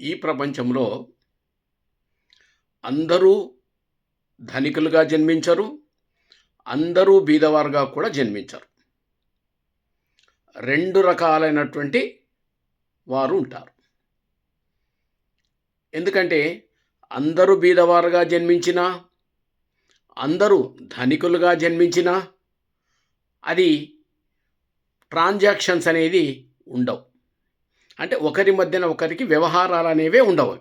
ఈ ప్రపంచంలో అందరూ ధనికులుగా జన్మించరు అందరూ బీదవారుగా కూడా జన్మించరు. రెండు రకాలైనటువంటి వారు ఉంటారు. ఎందుకంటే అందరూ బీదవారుగా జన్మించినా అందరూ ధనికులుగా జన్మించినా అది ట్రాన్సాక్షన్స్ అనేది ఉండవు. అంటే ఒకరి మధ్యన ఒకరికి వ్యవహారాలు అనేవే ఉండవు.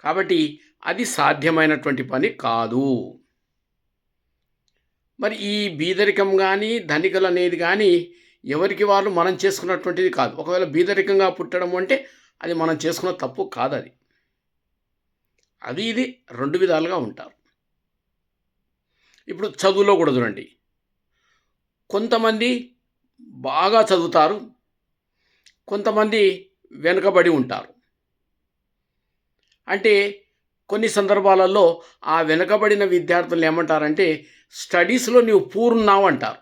కాబట్టి అది సాధ్యమైనటువంటి పని కాదు. మరి ఈ బీదరికం కానీ ధనికలు అనేది కానీ ఎవరికి వాళ్ళు మనం చేసుకున్నటువంటిది కాదు. ఒకవేళ బీదరికంగా పుట్టడం అంటే అది మనం చేసుకున్న తప్పు కాదు అది అది ఇది రెండు విధాలుగా ఉంటారు. ఇప్పుడు చదువులో కూడా చూడండి. కొంతమంది బాగా చదువుతారు కొంతమంది వెనుకబడి ఉంటారు. అంటే కొన్ని సందర్భాలలో ఆ వెనుకబడిన విద్యార్థులు ఏమంటారంటే స్టడీస్లో నీవు పూర్ణావు అంటారు.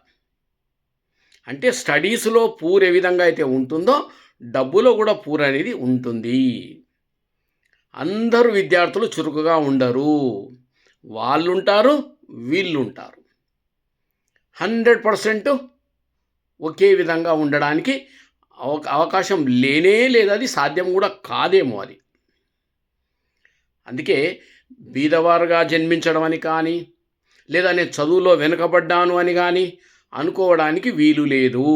అంటే స్టడీస్లో పూర్ ఏ విధంగా అయితే ఉంటుందో డబ్బులో కూడా పూర్ అనేది ఉంటుంది. అందరూ విద్యార్థులు చురుకుగా ఉండరు. వాళ్ళుంటారు వీళ్ళుంటారు. హండ్రెడ్ పర్సెంట్ ఒకే విధంగా ఉండడానికి అవకాశం లేనే లేదు. అది సాధ్యం కూడా కాదేమో అది. అందుకే బీదవారుగా జన్మించడం అని కానీ లేదా నేను చదువులో వెనుకబడ్డాను అని కానీ అనుకోవడానికి వీలు లేదు.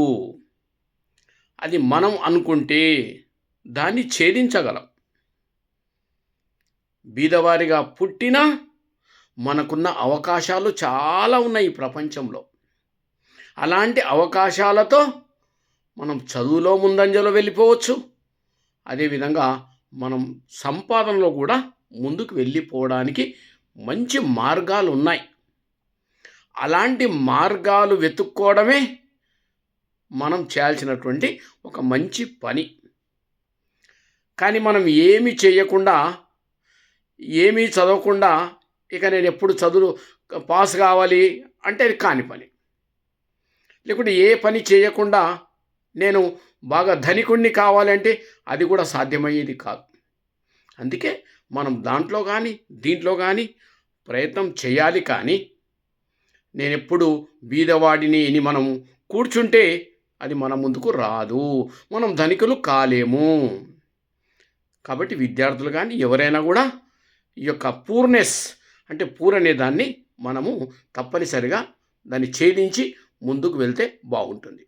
అది మనం అనుకుంటే దాన్ని ఛేదించగలం. బీదవారిగా పుట్టినా మనకున్న అవకాశాలు చాలా ఉన్నాయి ఈ ప్రపంచంలో. అలాంటి అవకాశాలతో మనం చదువులో ముందంజలో వెళ్ళిపోవచ్చు. అదేవిధంగా మనం సంపాదనలో కూడా ముందుకు వెళ్ళిపోవడానికి మంచి మార్గాలు ఉన్నాయి. అలాంటి మార్గాలు వెతుక్కోవడమే మనం చేయాల్సినటువంటి ఒక మంచి పని. కానీ మనం ఏమి చేయకుండా ఏమీ చదవకుండా ఇక నేను ఎప్పుడు చదువు పాస్ కావాలి అంటే అది కాని పని. లేకుంటే ఏ పని చేయకుండా నేను బాగా ధనికుణ్ణి కావాలంటే అది కూడా సాధ్యమయ్యేది కాదు. అందుకే మనం దాంట్లో కానీ దీంట్లో కానీ ప్రయత్నం చేయాలి కానీ నేనెప్పుడు బీదవాడిని అని మనం కూర్చుంటే అది మన ముందుకు రాదు. మనం ధనికులు కాలేము. కాబట్టి విద్యార్థులు కానీ ఎవరైనా కూడా ఈ యొక్క పూర్నెస్ అంటే పూర్ అనే దాన్ని మనము తప్పనిసరిగా దాన్ని ఛేదించి ముందుకు వెళ్తే బాగుంటుంది.